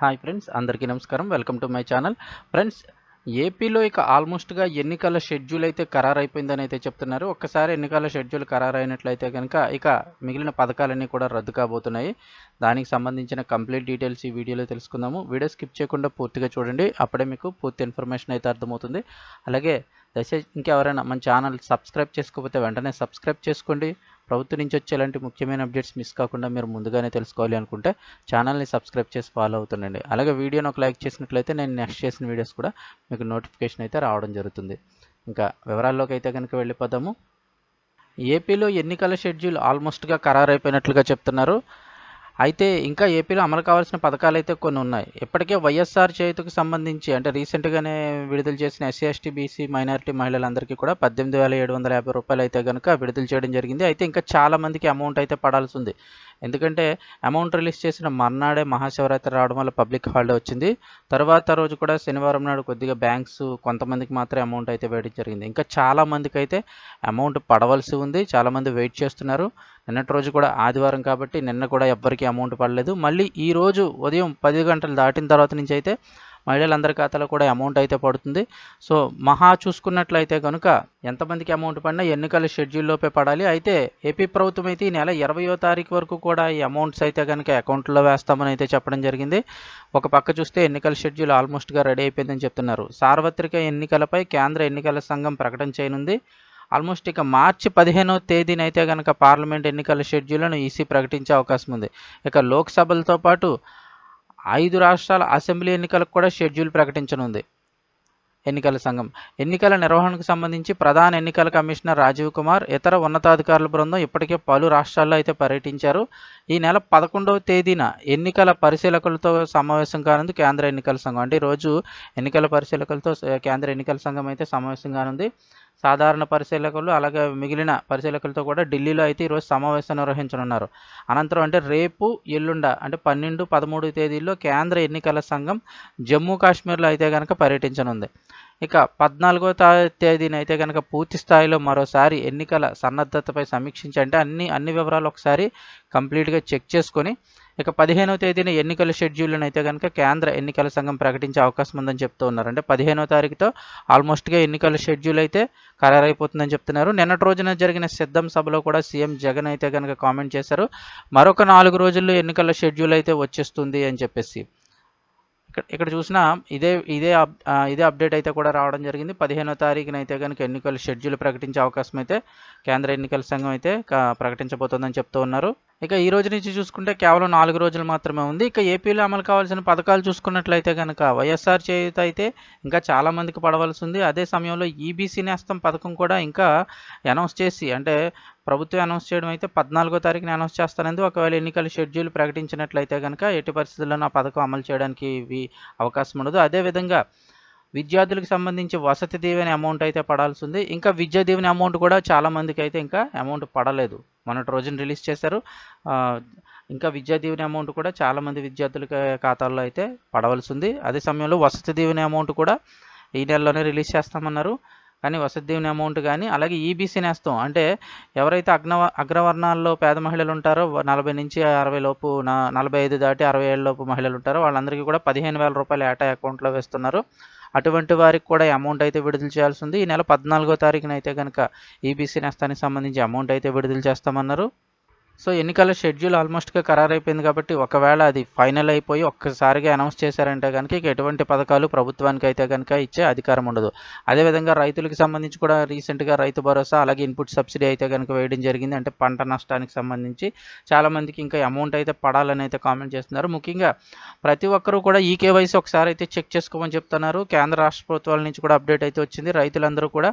Hi friends అందరికీ నమస్కారం. Welcome to my channel. Friends ఏపీలో ఇక ఆల్మోస్ట్గా ఎన్నికల షెడ్యూల్ అయితే ఖరారైపోయిందని అయితే చెప్తున్నారు. ఒక్కసారి ఎన్నికల షెడ్యూల్ ఖరారైనట్లయితే కనుక ఇక మిగిలిన పథకాలన్నీ కూడా రద్దు కాబోతున్నాయి. దానికి సంబంధించిన కంప్లీట్ డీటెయిల్స్ ఈ వీడియోలో తెలుసుకుందాము. వీడియో స్కిప్ చేయకుండా పూర్తిగా చూడండి. అప్పుడే మీకు పూర్తి ఇన్ఫర్మేషన్ అయితే అర్థమవుతుంది. అలాగే దయచేసి ఇంకెవరైనా మన ఛానల్ సబ్స్క్రైబ్ చేసుకోకపోతే వెంటనే సబ్స్క్రైబ్ చేసుకోండి. ప్రభుత్వం నుంచి వచ్చే ఇలాంటి ముఖ్యమైన అప్డేట్స్ మిస్ కాకుండా మీరు ముందుగానే తెలుసుకోవాలి అనుకుంటే ఛానల్ని సబ్స్క్రైబ్ చేసి ఫాలో అవుతుండండి. అలాగే వీడియోని ఒక లైక్ చేసినట్లయితే నేను నెక్స్ట్ చేసిన వీడియోస్ కూడా మీకు నోటిఫికేషన్ అయితే రావడం జరుగుతుంది. ఇంకా వివరాల్లోకి అయితే కనుక వెళ్ళిపోదాము. ఏపీలో ఎన్నికల షెడ్యూల్ ఆల్మోస్ట్గా ఖరారైపోయినట్లుగా చెప్తున్నారు. అయితే ఇంకా ఏపీలో అమలు కావాల్సిన పథకాలు అయితే కొన్ని ఉన్నాయి. ఇప్పటికే వైఎస్ఆర్ చేతికి సంబంధించి అంటే రీసెంట్గానే విడుదల చేసిన ఎస్సీ ఎస్టీ బీసీ మైనారిటీ మహిళలందరికీ కూడా పద్దెనిమిది వేల ఏడు వందల యాభై రూపాయలు అయితే కనుక విడుదల చేయడం జరిగింది. అయితే ఇంకా చాలా మందికి అమౌంట్ అయితే పడాల్సి ఉంది. ఎందుకంటే అమౌంట్ రిలీజ్ చేసిన మర్నాడే మహాశివరాత్రి రావడం వల్ల పబ్లిక్ హాలిడే వచ్చింది. తర్వాత రోజు కూడా శనివారం నాడు కొద్దిగా బ్యాంక్స్ కొంతమందికి మాత్రమే అమౌంట్ అయితే వేయడం జరిగింది. ఇంకా చాలామందికి అయితే అమౌంట్ పడవలసి ఉంది. చాలామంది వెయిట్ చేస్తున్నారు. నిన్నటి రోజు కూడా ఆదివారం కాబట్టి నిన్న కూడా ఎవ్వరికీ అమౌంట్ పడలేదు. మళ్ళీ ఈ రోజు ఉదయం పది గంటలు దాటిన తర్వాత నుంచి అయితే మహిళలందరి ఖాతాలో కూడా అమౌంట్ అయితే పడుతుంది. సో మహా చూసుకున్నట్లయితే కనుక ఎంతమందికి అమౌంట్ పడినా ఎన్నికల షెడ్యూల్లోపే పడాలి. అయితే ఏపీ ప్రభుత్వం అయితే ఈ నెల ఇరవయో తారీఖు వరకు కూడా ఈ అమౌంట్స్ అయితే కనుక అకౌంట్లో వేస్తామని అయితే చెప్పడం జరిగింది. ఒక పక్క చూస్తే ఎన్నికల షెడ్యూల్ ఆల్మోస్ట్గా రెడీ అయిపోయిందని చెప్తున్నారు. సార్వత్రిక ఎన్నికలపై కేంద్ర ఎన్నికల సంఘం ప్రకటన చేయనుంది. ఆల్మోస్ట్ ఇక మార్చి పదిహేనవ తేదీన అయితే కనుక పార్లమెంట్ ఎన్నికల షెడ్యూల్ను ఈసీ ప్రకటించే అవకాశం ఉంది. ఇక లోక్సభలతో పాటు ఐదు రాష్ట్రాల అసెంబ్లీ ఎన్నికలకు కూడా షెడ్యూల్ ప్రకటించనుంది. ఎన్నికల సంఘం. ఎన్నికల నిర్వహణకు సంబంధించి ప్రధాన ఎన్నికల కమిషనర్ రాజీవ్ కుమార్ ఇతర ఉన్నతాధికారుల బృందం ఇప్పటికే పలు రాష్ట్రాల్లో అయితే పర్యటించారు. ఈ నెల పదకొండవ తేదీన ఎన్నికల పరిశీలకులతో సమావేశం కానుంది కేంద్ర ఎన్నికల సంఘం. అంటే ఈరోజు ఎన్నికల పరిశీలకులతో కేంద్ర ఎన్నికల సంఘం అయితే సమావేశం కానుంది. సాధారణ పరిశీలకులు అలాగే మిగిలిన పరిశీలకులతో కూడా ఢిల్లీలో అయితే ఈరోజు సమావేశం నిర్వహించనున్నారు. అనంతరం అంటే రేపు ఎల్లుండ అంటే పన్నెండు పదమూడు తేదీల్లో కేంద్ర ఎన్నికల సంఘం జమ్మూ కాశ్మీర్లో అయితే కనుక పర్యటించనుంది. ఇక పద్నాలుగో తేదీని తేదీన అయితే కనుక పూర్తి స్థాయిలో మరోసారి ఎన్నికల సన్నద్ధతపై సమీక్షించి అంటే అన్ని అన్ని వివరాలు ఒకసారి కంప్లీట్గా చెక్ చేసుకొని ఇక పదిహేనవ తేదీన ఎన్నికల షెడ్యూల్ని అయితే కనుక కేంద్ర ఎన్నికల సంఘం ప్రకటించే అవకాశం ఉందని చెప్తూ ఉన్నారు. అంటే పదిహేనవ తారీఖుతో ఆల్మోస్ట్గా ఎన్నికల షెడ్యూల్ అయితే ఖరారైపోతుందని చెప్తున్నారు. నిన్నటి రోజున జరిగిన సిద్ధం సభలో కూడా సీఎం జగన్ అయితే కనుక కామెంట్ చేశారు. మరొక నాలుగు రోజుల్లో ఎన్నికల షెడ్యూల్ అయితే వచ్చేస్తుంది అని చెప్పేసి. ఇక్కడ ఇక్కడ చూసినా ఇదే ఇదే ఇదే అప్డేట్ అయితే కూడా రావడం జరిగింది. పదిహేనో తారీఖున అయితే కనుక ఎన్నికల షెడ్యూల్ ప్రకటించే అవకాశం అయితే కేంద్ర ఎన్నికల సంఘం అయితే ప్రకటించబోతోందని చెప్తూ ఉన్నారు. ఇక ఈ రోజు నుంచి చూసుకుంటే కేవలం నాలుగు రోజులు మాత్రమే ఉంది. ఇక ఏపీలో అమలు కావాల్సిన పథకాలు చూసుకున్నట్లయితే కనుక వైఎస్ఆర్ చేయుత అయితే ఇంకా చాలా మందికి పడవలసి ఉంది. అదే సమయంలో ఈబీసీ నేస్తం పథకం కూడా ఇంకా అనౌన్స్ చేసి అంటే ప్రభుత్వం అనౌన్స్ చేయడం అయితే పద్నాలుగో తారీఖున అనౌన్స్ చేస్తానంది. ఒకవేళ ఎన్నికల షెడ్యూల్ ప్రకటించినట్లయితే కనుక ఎట్టి పరిస్థితుల్లో ఆ పథకం అమలు చేయడానికి అవకాశం ఉండదు. అదేవిధంగా విద్యార్థులకు సంబంధించి వసతి దీవెని అమౌంట్ అయితే పడాల్సి ఉంది ఇంకా విద్యా దీవెని అమౌంట్ కూడా చాలా మందికి అయితే ఇంకా అమౌంట్ పడలేదు. మొన్నటి రోజున రిలీజ్ చేశారు. ఇంకా విద్యా దీవెని అమౌంట్ కూడా చాలామంది విద్యార్థుల ఖాతాల్లో అయితే పడవలసి ఉంది అదే సమయంలో వసతి దీవెని అమౌంట్ కూడా ఈ నెలలోనే రిలీజ్ చేస్తామన్నారు. కానీ వసతిదీవెన అమౌంట్ కానీ అలాగే ఈబీసీ నేస్తాం. అంటే ఎవరైతే అగ్న అగ్రవర్ణాల్లో పేద మహిళలు ఉంటారో నలభై నుంచి అరవై లోపు నలభై ఐదు దాటి అరవై ఏళ్ళ లోపు మహిళలు ఉంటారో వాళ్ళందరికీ కూడా పదిహేను వేల రూపాయలు ఏటా అకౌంట్లో వేస్తున్నారు. అటువంటి వారికి కూడా అమౌంట్ అయితే విడుదల చేయాల్సి ఉంది. ఈ నెల పద్నాలుగో తారీఖున అయితే కనుక ఈబీసీ నేస్తానికి సంబంధించి అమౌంట్ అయితే విడుదల చేస్తామన్నారు. సో ఎన్నికల షెడ్యూల్ ఆల్మోస్ట్గా ఖరారైపోయింది కాబట్టి ఒకవేళ అది ఫైనల్ అయిపోయి ఒక్కసారిగా అనౌన్స్ చేశారంటే కనుక ఇక ఎటువంటి పథకాలు ప్రభుత్వానికి అయితే కనుక ఇచ్చే అధికారం ఉండదు. అదేవిధంగా రైతులకు సంబంధించి కూడా రీసెంట్గా రైతు భరోసా అలాగే ఇన్పుట్ సబ్సిడీ అయితే కనుక వేయడం జరిగింది. అంటే పంట నష్టానికి సంబంధించి చాలామందికి ఇంకా అమౌంట్ అయితే పడాలని అయితే కామెంట్ చేస్తున్నారు. ముఖ్యంగా ప్రతి ఒక్కరూ కూడా ఈ కేవైసీ ఒకసారి అయితే చెక్ చేసుకోమని చెప్తున్నారు. కేంద్ర రాష్ట్ర ప్రభుత్వాల నుంచి కూడా అప్డేట్ అయితే వచ్చింది. రైతులందరూ కూడా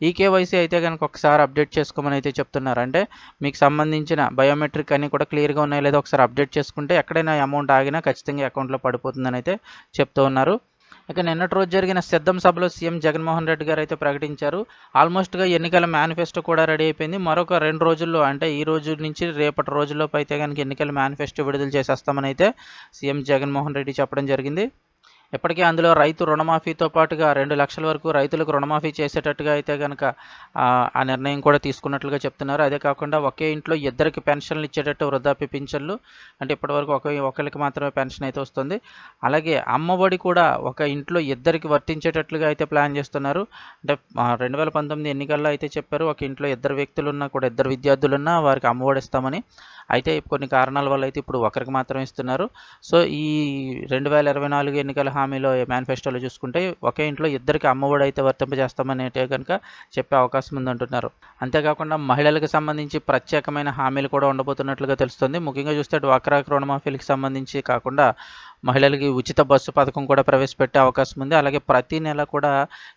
ఈ కేవైసీ అయితే కనుక ఒకసారి అప్డేట్ చేసుకోమని అయితే చెప్తున్నారు. అంటే మీకు సంబంధించిన బయోమెట్రిక్ అన్నీ కూడా క్లియర్గా ఉన్నాయి లేదా ఒకసారి అప్డేట్ చేసుకుంటే ఎక్కడైనా అమౌంట్ ఆగినా ఖచ్చితంగా అకౌంట్లో పడిపోతుందని అయితే చెప్తూ ఉన్నారు. ఇక నిన్నటి రోజు జరిగిన సిద్ధం సభలో సీఎం జగన్మోహన్ రెడ్డి గారు అయితే ప్రకటించారు. ఆల్మోస్ట్గా ఎన్నికల మేనిఫెస్టో కూడా రెడీ అయిపోయింది. మరొక రెండు రోజుల్లో అంటే ఈ రోజు నుంచి రేపటి రోజుల్లోపు అయితే కనుక ఎన్నికల మేనిఫెస్టో విడుదల చేసేస్తామని అయితే సీఎం జగన్మోహన్ రెడ్డి చెప్పడం జరిగింది. ఇప్పటికే అందులో రైతు రుణమాఫీతో పాటుగా రెండు లక్షల వరకు రైతులకు రుణమాఫీ చేసేటట్టుగా అయితే కనుక ఆ నిర్ణయం కూడా తీసుకున్నట్లుగా చెప్తున్నారు. అదే కాకుండా ఒకే ఇంట్లో ఇద్దరికి పెన్షన్లు ఇచ్చేటట్టు వృద్ధాప్య పింఛన్లు అంటే ఇప్పటివరకు ఒక ఒకరికి మాత్రమే పెన్షన్ అయితే వస్తుంది. అలాగే అమ్మఒడి కూడా ఒక ఇంట్లో ఇద్దరికి వర్తించేటట్లుగా అయితే ప్లాన్ చేస్తున్నారు. అంటే రెండు వేల పంతొమ్మిది ఎన్నికల్లో అయితే చెప్పారు ఒక ఇంట్లో ఇద్దరు వ్యక్తులున్నా కూడా ఇద్దరు విద్యార్థులున్నా వారికి అమ్మఒడి ఇస్తామని. అయితే కొన్ని కారణాల వల్ల అయితే ఇప్పుడు ఒకరికి మాత్రం ఇస్తున్నారు. సో ఈ రెండు వేల ఇరవై నాలుగు ఎన్నికల హామీలో మేనిఫెస్టోలో చూసుకుంటే ఒకే ఇంట్లో ఇద్దరికి అమ్మఒడి అయితే వర్తింపజేస్తామనేటే కనుక చెప్పే అవకాశం ఉందంటున్నారు. అంతేకాకుండా మహిళలకు సంబంధించి ప్రత్యేకమైన హామీలు కూడా ఉండబోతున్నట్లుగా తెలుస్తుంది. ముఖ్యంగా చూస్తే డ్వాక్రా రుణమాఫీలకు సంబంధించి కాకుండా మహిళలకి ఉచిత బస్సు పథకం కూడా ప్రవేశపెట్టే అవకాశం ఉంది. అలాగే ప్రతి నెల కూడా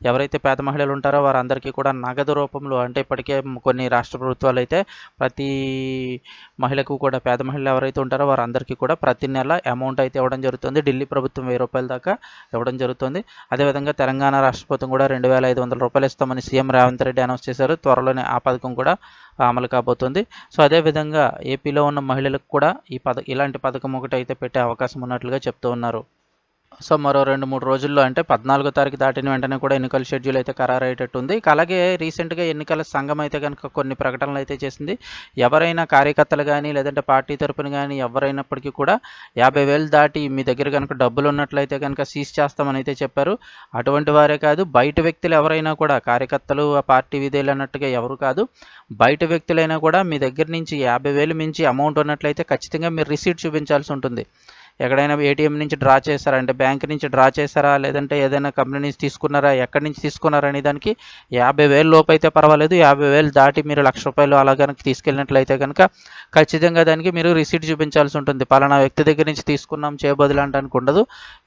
ఎవరైతే పేద మహిళలు ఉంటారో వారందరికీ కూడా నగదు రూపంలో అంటే ఇప్పటికే కొన్ని రాష్ట్ర ప్రభుత్వాలు అయితే ప్రతి మహిళ మహిళలకు కూడా పేద మహిళలు ఎవరైతే ఉంటారో వారందరికీ కూడా ప్రతి నెల అమౌంట్ అయితే ఇవ్వడం జరుగుతుంది. ఢిల్లీ ప్రభుత్వం వెయ్యి రూపాయల దాకా ఇవ్వడం జరుగుతుంది. అదేవిధంగా తెలంగాణ రాష్ట్ర ప్రభుత్వం కూడా రెండు వేల ఐదు వందల రూపాయలు ఇస్తామని సీఎం రేవంత్ రెడ్డి అనౌన్స్ చేశారు. త్వరలోనే ఆ పథకం కూడా అమలు కాబోతుంది. సో అదేవిధంగా ఏపీలో ఉన్న మహిళలకు కూడా ఈ పథ ఇలాంటి పథకం ఒకటి అయితే పెట్టే అవకాశం ఉన్నట్లుగా చెప్తూ ఉన్నారు. సో మరో రెండు మూడు రోజుల్లో అంటే పద్నాలుగో తారీఖు దాటిన వెంటనే కూడా ఎన్నికల షెడ్యూల్ అయితే ఖరారయ్యేటట్టుంది. అలాగే రీసెంట్గా ఎన్నికల సంఘం అయితే కనుక కొన్ని ప్రకటనలు అయితే చేసింది. ఎవరైనా కార్యకర్తలు కానీ లేదంటే పార్టీ తరపున కానీ ఎవరైనప్పటికీ కూడా యాభై వేలు దాటి మీ దగ్గర కనుక డబ్బులు ఉన్నట్లయితే కనుక సీజ్ చేస్తామని అయితే చెప్పారు. అటువంటి వారే కాదు బయట వ్యక్తులు ఎవరైనా కూడా కార్యకర్తలు ఆ పార్టీ విధేయులు అన్నట్టుగా ఎవరు కాదు బయట వ్యక్తులైనా కూడా మీ దగ్గర నుంచి యాభై వేలు మించి అమౌంట్ ఉన్నట్లయితే ఖచ్చితంగా మీరు రిసీట్ చూపించాల్సి ఉంటుంది. ఎక్కడైనా ఏటీఎం నుంచి డ్రా చేస్తారా అంటే బ్యాంక్ నుంచి డ్రా చేస్తారా లేదంటే ఏదైనా కంపెనీ నుంచి తీసుకున్నారా? ఎక్కడి నుంచి తీసుకున్నారా అనే దానికి యాభై వేలు లోపు అయితే పర్వాలేదు. యాభై వేలు దాటి మీరు లక్ష రూపాయలు అలా కనుక తీసుకెళ్ళినట్లయితే కనుక ఖచ్చితంగా దానికి మీరు రిసీట్ చూపించాల్సి ఉంటుంది. పలానా వ్యక్తి దగ్గర నుంచి తీసుకున్నాం చేయబదులు అంటానికి ఉండదు.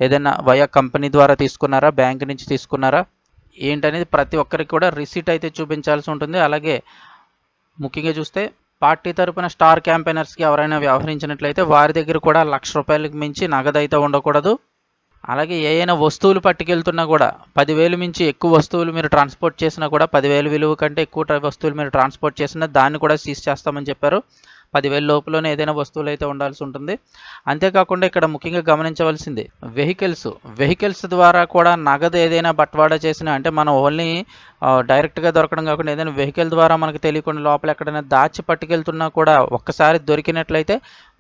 ఏదైనా వయా కంపెనీ ద్వారా తీసుకున్నారా? బ్యాంక్ నుంచి తీసుకున్నారా? ఏంటనేది ప్రతి ఒక్కరికి కూడా రిసీట్ అయితే చూపించాల్సి ఉంటుంది. అలాగే ముఖ్యంగా చూస్తే పార్టీ తరపున స్టార్ క్యాంపెయినర్స్కి ఎవరైనా వ్యవహరించినట్లయితే వారి దగ్గర కూడా లక్ష రూపాయలకు మించి నగదు అయితే ఉండకూడదు. అలాగే ఏదైనా వస్తువులు పట్టుకెళ్తున్నా కూడా పదివేలు మించి ఎక్కువ వస్తువులు మీరు ట్రాన్స్పోర్ట్ చేసినా కూడా పదివేలు విలువ కంటే ఎక్కువ వస్తువులు మీరు ట్రాన్స్పోర్ట్ చేసినా దాన్ని కూడా సీజ్ చేస్తామని చెప్పారు. పదివేల లోపలనే ఏదైనా వస్తువులు అయితే ఉండాల్సి ఉంటుంది. అంతేకాకుండా ఇక్కడ ముఖ్యంగా గమనించవలసింది వెహికల్స్ వెహికల్స్ ద్వారా కూడా నగదు ఏదైనా బట్వాడా చేసినా అంటే మనం ఓన్లీ డైరెక్ట్గా దొరకడం కాకుండా ఏదైనా వెహికల్ ద్వారా మనకు తెలియకుండా లోపల ఎక్కడైనా దాచి పట్టుకెళ్తున్నా కూడా ఒక్కసారి దొరికినట్లయితే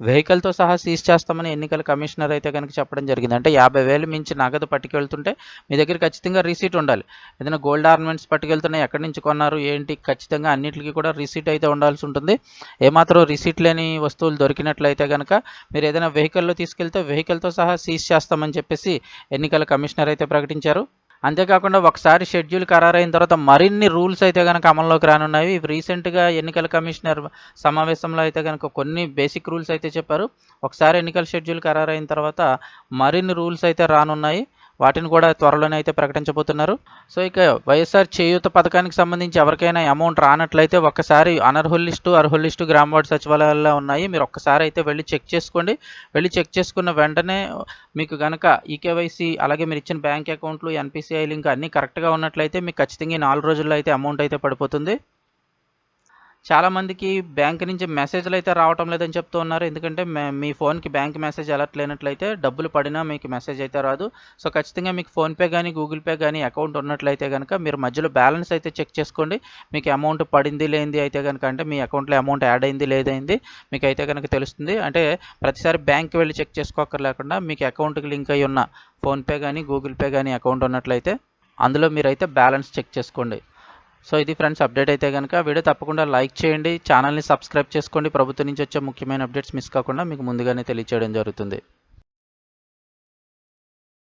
వెహికల్తో సహా సీజ్ చేస్తామని ఎన్నికల కమిషనర్ అయితే కనుక చెప్పడం జరిగింది. అంటే యాభై వేలు మించి నగదు పట్టుకెళ్తుంటే మీ దగ్గర ఖచ్చితంగా రిసీట్ ఉండాలి. ఏదైనా గోల్డ్ ఆర్నమెంట్స్ పట్టుకెళ్తున్నాయి ఎక్కడి నుంచి కొన్నారు ఏంటి ఖచ్చితంగా అన్నింటికి కూడా రిసీట్ అయితే ఉండాల్సి ఉంటుంది. ఏమాత్రం రిసీట్ లేని వస్తువులు దొరికినట్లయితే కనుక మీరు ఏదైనా వెహికల్లో తీసుకెళ్తే వెహికల్తో సహా సీజ్ చేస్తామని చెప్పేసి ఎన్నికల కమిషనర్ అయితే ప్రకటించారు. అంతేకాకుండా ఒకసారి షెడ్యూల్ ఖరారైన తర్వాత మరిన్ని రూల్స్ అయితే కనుక అమల్లోకి రానున్నాయి. రీసెంట్గా ఎన్నికల కమిషనర్ సమావేశంలో అయితే కనుక కొన్ని బేసిక్ రూల్స్ అయితే చెప్పారు. ఒకసారి ఎన్నికల షెడ్యూల్ ఖరారైన తర్వాత మరిన్ని రూల్స్ అయితే రానున్నాయి. వాటిని కూడా త్వరలోనే అయితే ప్రకటించబోతున్నారు. సో ఇక వైఎస్ఆర్ చేయూత పథకానికి సంబంధించి ఎవరికైనా అమౌంట్ రానట్లయితే ఒక్కసారి అనర్హుల్ లిస్టు అర్హుల్ లిస్టు గ్రామ వార్డు సచివాలయాల్లో ఉన్నాయి. మీరు ఒక్కసారి అయితే వెళ్ళి చెక్ చేసుకోండి. వెళ్ళి చెక్ చేసుకున్న వెంటనే మీకు కనుక ఈకేవైసీ అలాగే మీరు ఇచ్చిన బ్యాంక్ అకౌంట్లు ఎన్పిసిఐ లింక్ అన్నీ కరెక్ట్గా ఉన్నట్లయితే మీకు ఖచ్చితంగా నాలుగు రోజుల్లో అయితే అమౌంట్ అయితే పడిపోతుంది. చాలామందికి బ్యాంక్ నుంచి మెసేజ్లు అయితే రావటం లేదని చెప్తూ ఉన్నారు. ఎందుకంటే మీ ఫోన్కి బ్యాంక్ మెసేజ్ అలర్ట్ లేనట్లయితే డబ్బులు పడినా మీకు మెసేజ్ అయితే రాదు. సో ఖచ్చితంగా మీకు ఫోన్పే కానీ గూగుల్ పే కానీ అకౌంట్ ఉన్నట్లయితే కనుక మీరు మధ్యలో బ్యాలెన్స్ అయితే చెక్ చేసుకోండి. మీకు అమౌంట్ పడింది లేనిది అయితే కనుక అంటే మీ అకౌంట్లో అమౌంట్ యాడ్ అయింది లేదైంది మీకు అయితే కనుక తెలుస్తుంది. అంటే ప్రతిసారి బ్యాంక్కి వెళ్ళి చెక్ చేసుకోకర్లేకుండా మీకు అకౌంట్కి లింక్ అయి ఉన్న ఫోన్పే కానీ గూగుల్ పే కానీ అకౌంట్ ఉన్నట్లయితే అందులో మీరైతే బ్యాలెన్స్ చెక్ చేసుకోండి. సో ఇది ఫ్రెండ్స్ అప్డేట్ అయితే కనుక వీడియో తప్పకుండా లైక్ చేయండి ఛానల్ని సబ్స్క్రైబ్ చేసుకోండి. ప్రభుత్వం నుంచి వచ్చే ముఖ్యమైన అప్డేట్స్ మిస్ కాకుండా మీకు ముందుగానే తెలియచేయడం జరుగుతుంది.